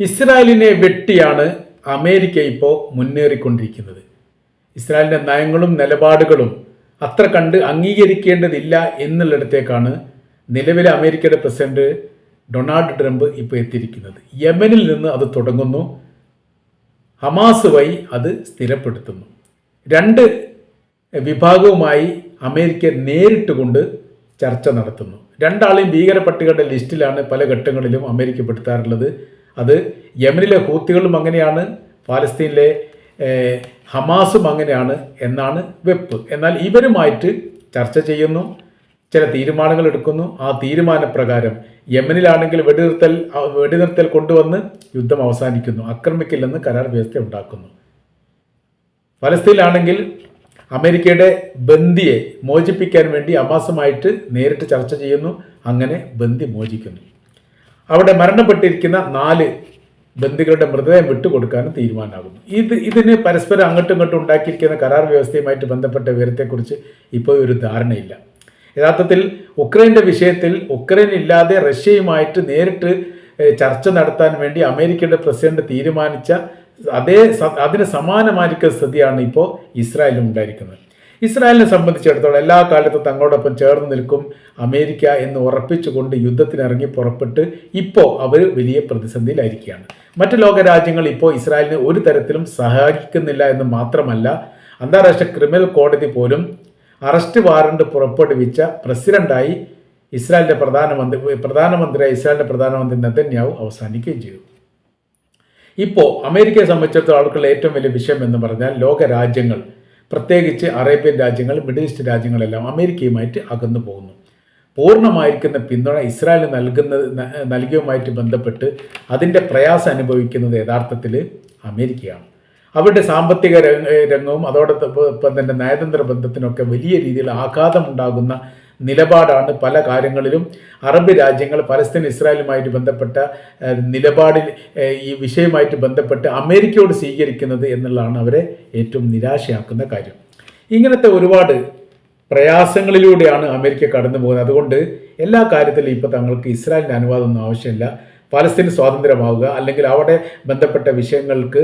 ഇസ്രായേലിനെ വെട്ടിയാണ് അമേരിക്ക ഇപ്പോൾ മുന്നേറിക്കൊണ്ടിരിക്കുന്നത്. ഇസ്രായേലിന്റെ നയങ്ങളും നിലപാടുകളും അത്ര കണ്ട് അംഗീകരിക്കേണ്ടതില്ല എന്നുള്ളിടത്തേക്കാണ് നിലവിലെ അമേരിക്കയുടെ പ്രസിഡന്റ് ഡൊണാൾഡ് ട്രംപ് ഇപ്പോൾ എത്തിയിരിക്കുന്നത്. യമനിൽ നിന്ന് അത് തുടങ്ങുന്നു. ഹമാസ് വഴി അത് സ്ഥിരപ്പെടുത്തുന്നു. രണ്ട് വിഭാഗവുമായി അമേരിക്ക നേരിട്ട് കൊണ്ട് ചർച്ച നടത്തുന്നു. രണ്ടാളെയും ഭീകര പട്ടികയുടെ ലിസ്റ്റിലാണ് പല ഘട്ടങ്ങളിലും അമേരിക്ക പെടുത്താറുള്ളത്. അത് യമനിലെ ഹൂത്തികളും അങ്ങനെയാണ് പാലസ്തീനിലെ ഹമാസും അങ്ങനെയാണ് എന്നാണ് വെപ്പ്. എന്നാൽ ഇവരുമായിട്ട് ചർച്ച ചെയ്യുന്നു ചില തീരുമാനങ്ങൾ എടുക്കുന്നു. ആ തീരുമാനപ്രകാരം യമനിലാണെങ്കിൽ വെടിനിർത്തൽ വെടിനിർത്തൽ കൊണ്ടുവന്ന് യുദ്ധം അവസാനിക്കുന്നു ആക്രമിക്കില്ലെന്ന് കരാർ വ്യവസ്ഥ ഉണ്ടാക്കുന്നു. ഫലസ്തീനിലാണെങ്കിൽ അമേരിക്കയുടെ ബന്ദിയെ മോചിപ്പിക്കാൻ വേണ്ടി അമാസമായിട്ട് നേരിട്ട് ചർച്ച ചെയ്യുന്നു അങ്ങനെ ബന്ദി മോചിക്കുന്നു. അവിടെ മരണപ്പെട്ടിരിക്കുന്ന നാല് ബന്ദികളുടെ മൃതദേഹം വിട്ടുകൊടുക്കാനും തീരുമാനമാകുന്നു. ഇത് ഇതിന് പരസ്പരം അങ്ങോട്ടും ഇങ്ങോട്ടും ഉണ്ടാക്കിയിരിക്കുന്ന കരാർ വ്യവസ്ഥയുമായിട്ട് ബന്ധപ്പെട്ട വിവരത്തെക്കുറിച്ച് ഇപ്പോൾ ഒരു ധാരണയില്ല. യഥാർത്ഥത്തിൽ ഉക്രൈന്റെ വിഷയത്തിൽ ഉക്രൈൻ ഇല്ലാതെ റഷ്യയുമായിട്ട് നേരിട്ട് ചർച്ച നടത്താൻ വേണ്ടി അമേരിക്കയുടെ പ്രസിഡന്റ് തീരുമാനിച്ച അതേ അതിന് സമാനമായിരിക്കുന്ന സ്ഥിതിയാണ് ഇപ്പോൾ ഇസ്രായേലും ഉണ്ടായിരിക്കുന്നത്. ഇസ്രായേലിനെ സംബന്ധിച്ചിടത്തോളം എല്ലാ കാലത്തും തങ്ങളോടൊപ്പം ചേർന്ന് നിൽക്കും അമേരിക്ക എന്ന് ഉറപ്പിച്ചുകൊണ്ട് യുദ്ധത്തിനിറങ്ങി പുറപ്പെട്ട് ഇപ്പോൾ അവർ വലിയ പ്രതിസന്ധിയിലായിരിക്കുകയാണ്. മറ്റു ലോക രാജ്യങ്ങൾ ഇപ്പോൾ ഇസ്രായേലിനെ ഒരു തരത്തിലും സഹായിക്കുന്നില്ല എന്ന് മാത്രമല്ല അന്താരാഷ്ട്ര ക്രിമിനൽ കോടതി പോലും അറസ്റ്റ് വാറണ്ട് പുറപ്പെടുവിച്ച പ്രസിഡന്റായി ഇസ്രായേലിന്റെ പ്രധാനമന്ത്രി പ്രധാനമന്ത്രിയായി ഇസ്രായേലിന്റെ പ്രധാനമന്ത്രി നെതന്യാവ് അവസാനിക്കുകയും ചെയ്തു. ഇപ്പോൾ അമേരിക്കയെ സംബന്ധിച്ചിടത്തോളം ആൾക്കുള്ള ഏറ്റവും വലിയ വിഷയം എന്ന് പറഞ്ഞാൽ ലോക രാജ്യങ്ങൾ. പ്രത്യേകിച്ച് അറേബ്യൻ രാജ്യങ്ങൾ മിഡിൽ ഈസ്റ്റ് രാജ്യങ്ങളെല്ലാം അമേരിക്കയുമായിട്ട് അകന്നു പോകുന്നു. പൂർണമായിരിക്കുന്ന പിന്തുണ ഇസ്രായേൽ നൽകുന്നത് നൽകിയുമായിട്ട് ബന്ധപ്പെട്ട് അതിന്റെ പ്രയാസം അനുഭവിക്കുന്നത് യഥാർത്ഥത്തിൽ അമേരിക്കയാണ്. അവരുടെ സാമ്പത്തിക രംഗ- രംഗവും അതോടൊപ്പം തന്നെ നയതന്ത്ര ബന്ധത്തിനൊക്കെ വലിയ രീതിയിൽ ആഘാതമുണ്ടാകുന്ന നിലപാടാണ് പല കാര്യങ്ങളിലും. അറബ് രാജ്യങ്ങൾ പലസ്തീൻ ഇസ്രായേലുമായിട്ട് ബന്ധപ്പെട്ട നിലപാടിൽ ഈ വിഷയമായിട്ട് ബന്ധപ്പെട്ട് അമേരിക്കയോട് സ്വീകരിക്കുന്നത് എന്നുള്ളതാണ് അവരെ ഏറ്റവും നിരാശയാക്കുന്ന കാര്യം. ഇങ്ങനത്തെ ഒരുപാട് പ്രയാസങ്ങളിലൂടെയാണ് അമേരിക്ക കടന്നു പോകുന്നത്. അതുകൊണ്ട് എല്ലാ കാര്യത്തിലും ഇപ്പോൾ തങ്ങൾക്ക് ഇസ്രായേലിന്റെ അനുവാദമൊന്നും ആവശ്യമില്ല. പലസ്തീൻ സ്വാതന്ത്ര്യമാവുക അല്ലെങ്കിൽ അവിടെ ബന്ധപ്പെട്ട വിഷയങ്ങൾക്ക്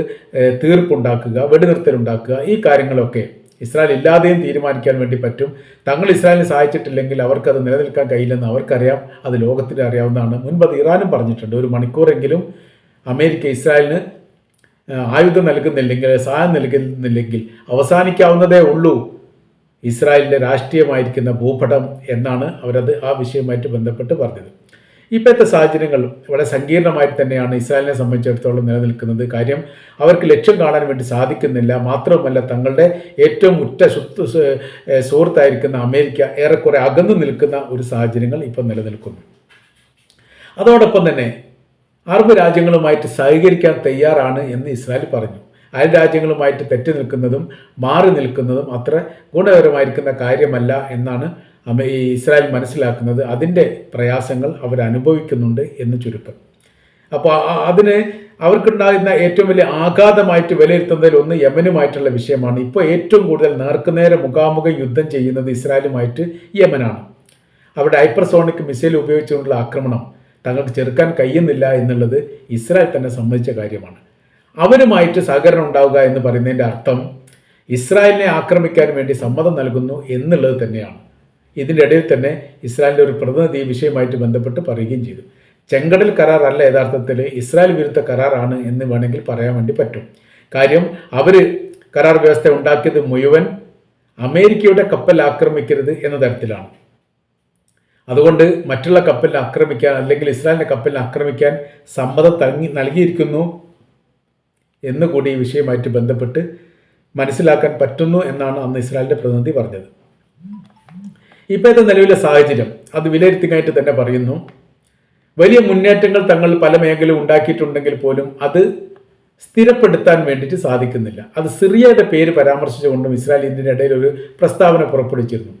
തീർപ്പുണ്ടാക്കുക വെടിനിർത്തലുണ്ടാക്കുക ഈ കാര്യങ്ങളൊക്കെ ഇസ്രായേൽ ഇല്ലാതെയും തീരുമാനിക്കാൻ വേണ്ടി പറ്റും. തങ്ങൾ ഇസ്രായേലിനെ സഹായിച്ചിട്ടില്ലെങ്കിൽ അവർക്കത് നിലനിൽക്കാൻ കഴിയില്ലെന്ന് അവർക്കറിയാം. അത് ലോകത്തിന് അറിയാവുന്നതാണ്. മുൻപ് അത് ഇറാനും പറഞ്ഞിട്ടുണ്ട്. ഒരു മണിക്കൂറെങ്കിലും അമേരിക്ക ഇസ്രായേലിന് ആയുധം നൽകുന്നില്ലെങ്കിൽ സഹായം നൽകുന്നില്ലെങ്കിൽ അവസാനിക്കാവുന്നതേ ഉള്ളൂ. ഇസ്രായേലിന്റെ രാഷ്ട്രീയമായിരിക്കുന്ന ഭൂപടം എന്നാണ് അവരത് ആ വിഷയവുമായിട്ട് ബന്ധപ്പെട്ട് പറഞ്ഞത്. ഇപ്പോഴത്തെ സാഹചര്യങ്ങൾ വളരെ സങ്കീർണമായിട്ട് തന്നെയാണ് ഇസ്രായേലിനെ സംബന്ധിച്ചിടത്തോളം നിലനിൽക്കുന്നത്. കാര്യം അവർക്ക് ലക്ഷ്യം കാണാൻ വേണ്ടി സാധിക്കുന്നില്ല. മാത്രവുമല്ല തങ്ങളുടെ ഏറ്റവും ഉറ്റ സുഹൃത്തായിരിക്കുന്ന അമേരിക്ക ഏറെക്കുറെ അകന്നു നിൽക്കുന്ന ഒരു സാഹചര്യങ്ങൾ ഇപ്പം നിലനിൽക്കുന്നു. അതോടൊപ്പം തന്നെ അറബ് രാജ്യങ്ങളുമായിട്ട് സഹകരിക്കാൻ തയ്യാറാണ് എന്ന് ഇസ്രായേൽ പറഞ്ഞു. അയൽ രാജ്യങ്ങളുമായിട്ട് തെറ്റി നിൽക്കുന്നതും മാറി നിൽക്കുന്നതും അത്ര ഗുണകരമായിരിക്കുന്ന കാര്യമല്ല എന്നാണ് ഈ ഇസ്രായേൽ മനസ്സിലാക്കുന്നത്. അതിന്റെ പ്രയാസങ്ങൾ അനുഭവിക്കുന്നുണ്ട് എന്ന് ചുരുക്കം. അപ്പോൾ അതിന് അവർക്കുണ്ടാകുന്ന ഏറ്റവും വലിയ ആഘാതമായിട്ട് വിലയിരുത്തുന്നതിൽ ഒന്ന് യമനുമായിട്ടുള്ള വിഷയമാണ്. ഇപ്പോൾ ഏറ്റവും കൂടുതൽ നേർക്കുനേരെ മുഖാമുഖം യുദ്ധം ചെയ്യുന്നത് ഇസ്രായേലുമായിട്ട് യമനാണ്. അവിടെ ഹൈപ്പർസോണിക് മിസൈൽ ഉപയോഗിച്ചുകൊണ്ടുള്ള ആക്രമണം തങ്ങൾക്ക് ചെറുക്കാൻ കഴിയുന്നില്ല എന്നുള്ളത് ഇസ്രായേൽ തന്നെ സമ്മതിച്ച കാര്യമാണ്. അവരുമായിട്ട് സഹകരണം ഉണ്ടാവുക എന്ന് പറയുന്നതിന്റെ അർത്ഥം ഇസ്രായേലിനെ ആക്രമിക്കാൻ വേണ്ടി സമ്മതം നൽകുന്നു എന്നുള്ളത് തന്നെയാണ്. ഇതിന്റെ ഇടയിൽ തന്നെ ഇസ്രായേലിന്റെ ഒരു പ്രതിനിധി വിഷയമായിട്ട് ബന്ധപ്പെട്ട് പറയുകയും ചെയ്തു. ചെങ്കടൽ കരാർ അല്ല യഥാർത്ഥത്തിൽ ഇസ്രായേൽ വിരുദ്ധ കരാറാണ് എന്ന് വേണമെങ്കിൽ പറയാൻ വേണ്ടി പറ്റും. കാര്യം അവർ കരാർ വ്യവസ്ഥ ഉണ്ടാക്കിയത് മുഴുവൻ അമേരിക്കയുടെ കപ്പൽ ആക്രമിക്കരുത് എന്ന തരത്തിലാണ്. അതുകൊണ്ട് മറ്റുള്ള കപ്പലിനെ ആക്രമിക്കാൻ അല്ലെങ്കിൽ ഇസ്രായേലിന്റെ കപ്പലിനെ ആക്രമിക്കാൻ സമ്മതം തങ്ങി നൽകിയിരിക്കുന്നു. എന്ന് കൂടി ഈ വിഷയമായിട്ട് ബന്ധപ്പെട്ട് മനസ്സിലാക്കാൻ പറ്റുന്നു എന്നാണ് അന്ന് ഇസ്രായേലിന്റെ പ്രതിനിധി പറഞ്ഞത്. ഇപ്പോഴത്തെ നിലവിലെ സാഹചര്യം. അത് വിലയിരുത്തിക്കായിട്ട് തന്നെ പറയുന്നു. വലിയ മുന്നേറ്റങ്ങൾ തങ്ങൾ പല മേഖല ഉണ്ടാക്കിയിട്ടുണ്ടെങ്കിൽ പോലും അത് സ്ഥിരപ്പെടുത്താൻ വേണ്ടിയിട്ട് സാധിക്കുന്നില്ല. അത് സിറിയയുടെ പേര് പരാമർശിച്ചുകൊണ്ടും ഇസ്രായേൽ ഇന്ത്യൻ ഇടയിൽ ഒരു പ്രസ്താവന പുറപ്പെടുവിച്ചിരുന്നു.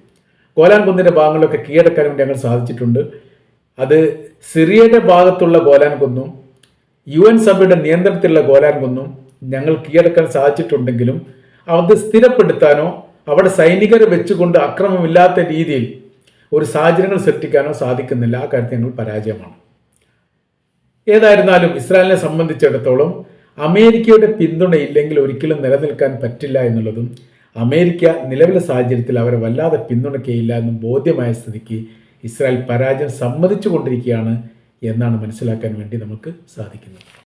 ഗോലാൻ കുന്നിന്റെ ഭാഗങ്ങളൊക്കെ കീഴടക്കാൻ വേണ്ടി ഞങ്ങൾ സാധിച്ചിട്ടുണ്ട്. അത് സിറിയയുടെ ഭാഗത്തുള്ള ഗോലാൻ കുന്നും യു എൻ സഭയുടെ നിയന്ത്രണത്തിലുള്ള ഗോലാൻ ഞങ്ങൾ കീഴടക്കാൻ സാധിച്ചിട്ടുണ്ടെങ്കിലും അത് സ്ഥിരപ്പെടുത്താനോ അവിടെ സൈനികരെ വെച്ചുകൊണ്ട് അക്രമമില്ലാത്ത രീതിയിൽ ഒരു സാഹചര്യങ്ങൾ സൃഷ്ടിക്കാനോ സാധിക്കുന്നില്ല. ആ കാര്യത്തിൽ ഞങ്ങൾ പരാജയമാണ്. ഏതായിരുന്നാലും ഇസ്രായേലിനെ സംബന്ധിച്ചിടത്തോളം അമേരിക്കയുടെ പിന്തുണ ഇല്ലെങ്കിൽ ഒരിക്കലും നിലനിൽക്കാൻ പറ്റില്ല എന്നുള്ളതും അമേരിക്ക നിലവിലെ സാഹചര്യത്തിൽ അവരെ വല്ലാതെ പിന്തുണയ്ക്കുകയില്ല എന്നും ബോധ്യമായ സ്ഥിതിക്ക് ഇസ്രായേൽ പരാജയം സമ്മതിച്ചു കൊണ്ടിരിക്കുകയാണ് എന്നാണ് മനസ്സിലാക്കാൻ വേണ്ടി നമുക്ക് സാധിക്കുന്നത്.